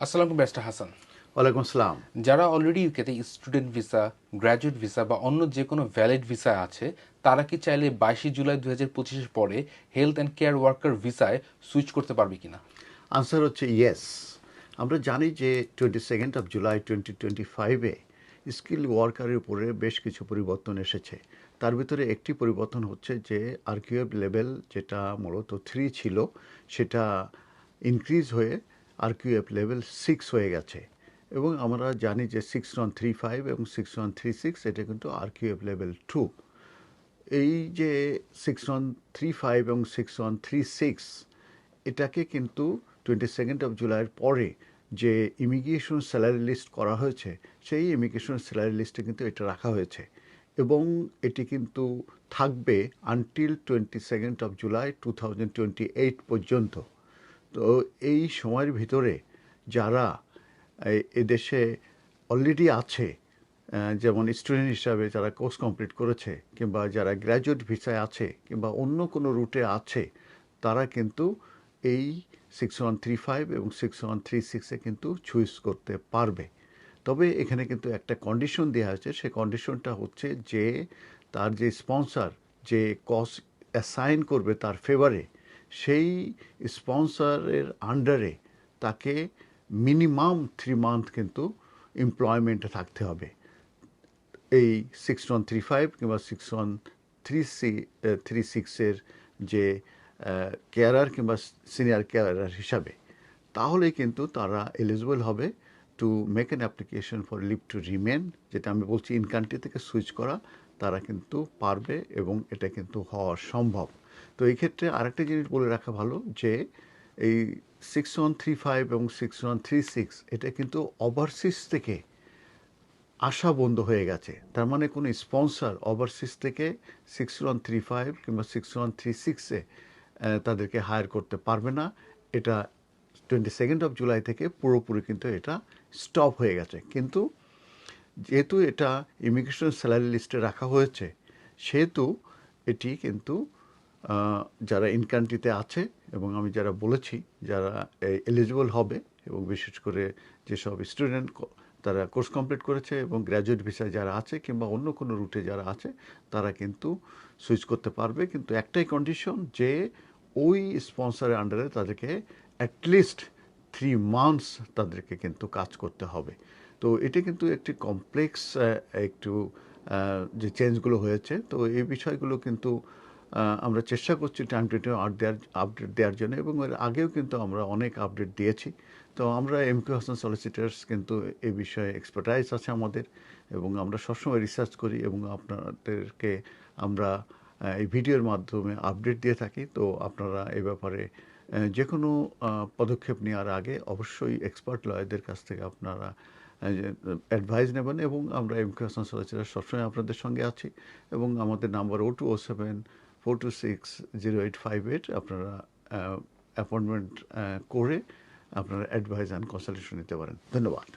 আসসালামু ব্যারিস্টার হাসান। ওয়ালাইকুম আসসালাম। যারা অলরেডি ইউকেতে স্টুডেন্ট ভিসা গ্র্যাজুয়েট ভিসা বা অন্য যে কোনো ভ্যালিড ভিসা আছে তারা কি চাইলে বাইশে জুলাই দু হাজার পঁচিশের পরে হেলথ অ্যান্ড কেয়ার ওয়ার্কার ভিসায় সুইচ করতে পারবে কিনা? আনসার হচ্ছে ইয়েস আমরা জানি যে twenty second of July twenty twenty ফাইভে স্কিল ওয়ার্কারের উপরে বেশ কিছু পরিবর্তন এসেছে। তার ভিতরে একটি পরিবর্তন হচ্ছে যে আরকিউএফ লেভেল যেটা মূলত থ্রি ছিল সেটা ইনক্রিজ হয়ে আরকিউএফ লেভেল সিক্স হয়ে গেছে। এবং আমরা জানি যে সিক্স ওয়ান থ্রি ফাইভ এবং সিক্স ওয়ান থ্রি সিক্স এটা কিন্তু আরকিউএফ লেভেল টু এই যে সিক্স ওয়ান থ্রি ফাইভ এবং সিক্স ওয়ান থ্রি সিক্স এটাকে কিন্তু টোয়েন্টি সেকেন্ড অফ জুলাইয়ের পরে যে ইমিগ্রেশন স্যালারি লিস্ট করা হয়েছে, সেই ইমিগ্রেশন স্যালারি লিস্টে কিন্তু এটা রাখা হয়েছে। এবং এটি কিন্তু থাকবে until twenty second of July two thousand twenty eight পর্যন্ত। তো এই সময়ের ভিতরে যারা এদেশে অলরেডি আছে যেমন স্টুডেন্ট হিসাবে যারা কোর্স কমপ্লিট করেছে কিংবা যারা গ্র্যাজুয়েট ভিসায় আছে কিংবা অন্য কোনো রুটে আছে, তারা কিন্তু এই সিক্স ওয়ান থ্রি ফাইভ এবং সিক্স ওয়ান থ্রি সিক্সে কিন্তু চুজ করতে পারবে। তবে এখানে কিন্তু একটা কন্ডিশন দেওয়া হয়েছে সেই কন্ডিশনটা হচ্ছে যে তার যে স্পন্সর যে কস অ্যাসাইন করবে তার ফেভারে সেই স্পন্সরের আন্ডারে তাকে মিনিমাম থ্রি মান্থ কিন্তু এমপ্লয়মেন্টে থাকতে হবে। এই সিক্স ওয়ান থ্রি ফাইভ কিংবা six one three C three সিক্সের যে কেয়ারার কিংবা সিনিয়র কেয়ারার হিসাবে তাহলে কিন্তু তারা এলিজিবল হবে to make an application for leave to remain যেটা আমি বলছি ইন কান্ট্রি থেকে সুইচ করা তারা কিন্তু পারবে এবং এটা কিন্তু হওয়া সম্ভব। তো এই ক্ষেত্রে আরেকটা জিনিস বলে রাখা ভালো যে এই সিক্স ওয়ান থ্রি ফাইভ এবং সিক্স ওয়ান থ্রি সিক্স এটা কিন্তু ওভারসিজ থেকে আসা বন্ধ হয়ে গেছে। তার মানে কোনো স্পন্সর ওভারসিজ থেকে সিক্স ওয়ান থ্রি ফাইভ কিংবা সিক্স ওয়ান থ্রি সিক্সে তাদেরকে হায়ার করতে পারবে না। এটা টোয়েন্টি সেকেন্ড অফ জুলাই থেকে পুরোপুরি কিন্তু এটা স্টপ হয়ে গেছে। কিন্তু যেহেতু এটা ইমিগ্রেশন স্যালারি লিস্টে রাখা হয়েছে, সেহেতু এটি কিন্তু যারা ইন কান্ট্রিতে আছে এবং আমি যারা বলেছি যারা এলিজিবল হবে এবং বিশেষ করে যেসব স্টুডেন্ট তারা কোর্স কমপ্লিট করেছে এবং গ্র্যাজুয়েট ভিসায় যারা আছে কিংবা অন্য কোনো রুটে যারা আছে, তারা কিন্তু সুইচ করতে পারবে। কিন্তু একটাই কন্ডিশন যে ওই স্পন্সরের আন্ডারে তাদেরকে অ্যাটলিস্ট থ্রি মান্থস তাদেরকে কিন্তু কাজ করতে হবে। তো এটা কিন্তু একটি কমপ্লেক্স একটু যে চেঞ্জগুলো হয়েছে। তো এই বিষয়গুলো কিন্তু আমরা চেষ্টা করছি টাইম টু টাইম দেওয়ার আপডেট দেওয়ার জন্য এবং এর আগেও কিন্তু আমরা অনেক আপডেট দিয়েছি। তো আমরা এম কিউ হাসান সলিসিটার্স কিন্তু এ বিষয়ে এক্সপার্টাইজ আছে আমাদের এবং আমরা সবসময় রিসার্চ করি এবং আপনাদেরকে আমরা এই ভিডিওর মাধ্যমে আপডেট দিয়ে থাকি। তো আপনারা এ ব্যাপারে যে কোনো পদক্ষেপ নেওয়ার আগে অবশ্যই এক্সপার্ট লয়ারদের কাছ থেকে আপনারা অ্যাডভাইস নেবেন এবং আমরা এম কে হাসান সলিসিটার সবসময় আপনাদের সঙ্গে আছি এবং আমাদের number O two O seven four two six zero eight five eight আপনারা অ্যাপয়েন্টমেন্ট করে আপনারা অ্যাডভাইস অ্যান্ড কনসালটেশন নিতে পারেন। ধন্যবাদ।